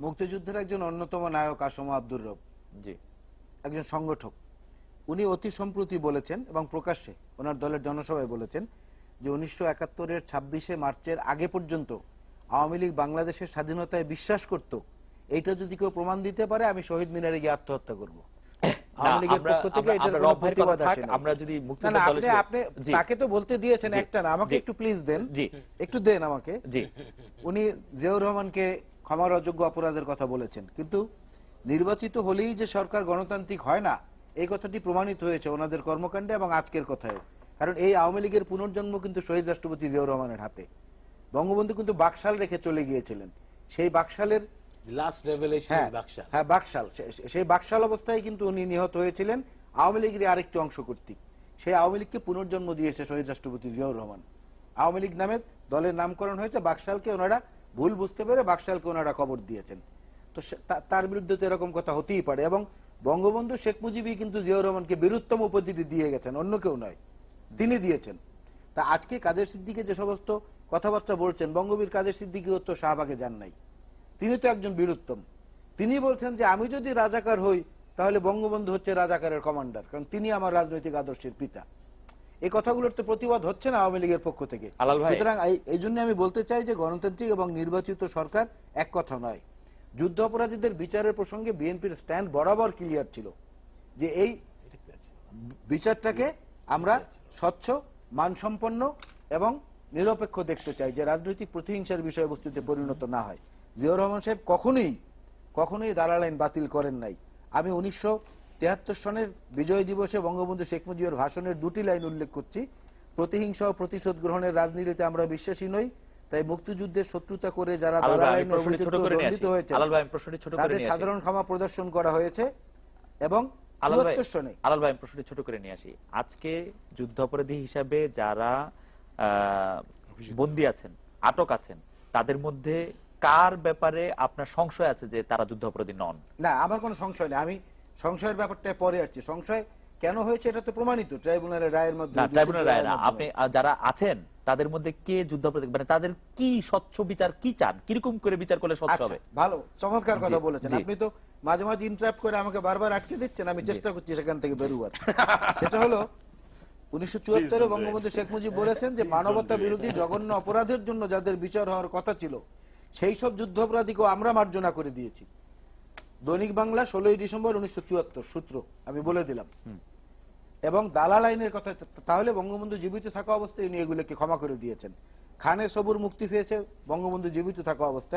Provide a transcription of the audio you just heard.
মুক্তিযুদ্ধের একজন অন্যতম নায়ক আসম আব্দুর রব। জি। একজন সংগঠক। উনি অতি সম্প্রতি বলেছেন এবং প্রকাশ্যে ওনার দলের জনসভায় বলেছেন যে উনিশশো একাত্তরের ছাব্বিশে মার্চের আগে পর্যন্ত আওয়ামী লীগ বাংলাদেশের স্বাধীনতায় বিশ্বাস করত। এইটা যদি কেউ প্রমাণ দিতে পারে আমি শহীদ মিনারে গিয়ে আত্মহত্যা করব। তাকে তো বলতে দিয়েছেন একটা না আমাকে একটু প্লিজ দেন। একটু দেন আমাকে। উনি জিয়াউর রহমানকে ক্ষমার অযোগ্য অপরাধের কথা বলেছেন। কিন্তু নির্বাচিত হলেই যে সরকার গণতান্ত্রিক হয় না এই কথাটি প্রমাণিত হয়েছে ওনাদের কর্মকাণ্ডে এবং আজকের কথায়। কারণ এই আওয়ামী লীগের পুনর্জন্ম কিন্তু শহীদ রাষ্ট্রপতি জিয়াউর রহমানের হাতে। বঙ্গবন্ধু কিন্তু বাকশাল রেখে চলে গিয়েছিলেন। সেই বাকশালের হ্যাঁ হ্যাঁ বাকশাল। সেই বাকশাল অবস্থায় কিন্তু উনি নিহত হয়েছিলেন। আওয়ামী লীগের আরেকটি অংশ কর্তৃক। সেই আওয়ামী লীগকে পুনর্জন্ম দিয়েছে শহীদ রাষ্ট্রপতি জিয়াউর রহমান। আওয়ামী লীগ নামে দলের নামকরণ হয়েছে বাকশালকে ওনারা ভুল বুঝতে পেরে বাকশালকে ওনারা কবর দিয়েছেন। তো তার বিরুদ্ধে তো এরকম কথা হতেই পারে এবং বঙ্গবন্ধু শেখ মুজিবই কিন্তু জিয়াউর রহমানকে বীরুত্তম উপাধিটি দিয়ে গেছেন, অন্য কেউ নয়। তিনি দিয়েছেন। তা আজকে কাদের সিদ্দিকে যে সমস্ত কথাবার্তা বলছেন, বঙ্গবীর কাদের সিদ্দিকিও তো শাহবাগে যান নাই। তিনি তো একজন বীরুত্তম তিনি বলছেন যে, আমি যদি রাজাকার হই, তাহলে বঙ্গবন্ধু হচ্ছে রাজাকারের কমান্ডার, কারণ তিনি আমার রাজনৈতিক আদর্শের পিতা। এই কথাগুলোর তো প্রতিবাদ হচ্ছে না আওয়ামী লীগের পক্ষ থেকে। সুতরাং এই- এই জন্য আমি বলতে চাই যে গণতান্ত্রিক এবং নির্বাচিত সরকার এক কথা নয়। যুদ্ধ অপরাধীদের বিচারের প্রসঙ্গে বিএনপির স্ট্যান্ড বরাবর ক্লিয়ার ছিল যে এই বিচারটাকে আমরা স্বচ্ছ মানসম্পন্ন এবং নিরপেক্ষ দেখতে চাই যে রাজনৈতিক প্রতিহিংসার বিষয়বস্তুতে পরিণত না হয়। জিয়াউর রহমান সাহেব কখনোই কখনোই দালাল আইন বাতিল করেন নাই। আমি উনিশশো তেহাত্তর সনের বিজয় দিবসে বঙ্গবন্ধু শেখ মুজিবুর ভাষণের দুটি লাইন উল্লেখ করছি। প্রতিহিংসা ও প্রতিশোধ গ্রহণের রাজনীতিতে আমরা বিশ্বাসী নই তাই মুক্তিযুদ্ধের শত্রুতা করে যারা। হয়েছে তাদের সাধারণ ক্ষমা প্রদর্শন করা হয়েছে এবং আলাল ভাই প্রশ্নটি ছোট করে নিয়ে আসি। আজকে যুদ্ধাপরাধী হিসাবে যারা আহ, বন্দী আছেন আটক আছেন তাদের মধ্যে কার ব্যাপারে আপনার সংশয় আছে যে তারা যুদ্ধাপরাধী নন? না আমার কোনো সংশয় নেই। আমি সংশয়ের ব্যাপারটা পরে আসছি। সংশয় কেন হয়েছে এটা তো প্রমাণিত। ট্রাইব্যুনালের রায়ের মধ্যে ট্রাইব্যুনাল রায় না। আপনি যারা আছেন তাদের মধ্যে কে যুদ্ধাপরাধী মানে তাদের কি স্বচ্ছ বিচার কি চান? কীরকম করে বিচার করলে স্বচ্ছ আচ্ছা, হবে? ভালো চমৎকার কথা বলেছেন। আপনি তো মাঝে মাঝে ইন্টারাপ্ট করে আমাকে বারবার আটকে দিচ্ছেন আমি চেষ্টা করছি সেখান থেকে বেরোবার। সেটা হলো উনিশশো চুয়াত্তরে বঙ্গবন্ধু শেখ মুজিব বলেছেন যে মানবতা বিরোধী জঘন্য অপরাধের জন্য যাদের বিচার হওয়ার কথা ছিল সেই সব যুদ্ধ যুদ্ধাপরাধীকেও আমরা মার্জনা করে দিয়েছি। দৈনিক বাংলা ষোলোই ডিসেম্বর উনিশশো চুয়াত্তর, সূত্র, আমি বলে দিলাম। এবং দালাল আইনের কথা, তাহলে বঙ্গবন্ধু জীবিত থাকা অবস্থায় উনি এগুলোকে ক্ষমা করে দিয়েছেন। খানে সবুর মুক্তি পেয়েছে, বঙ্গবন্ধু জীবিত থাকা অবস্থায়।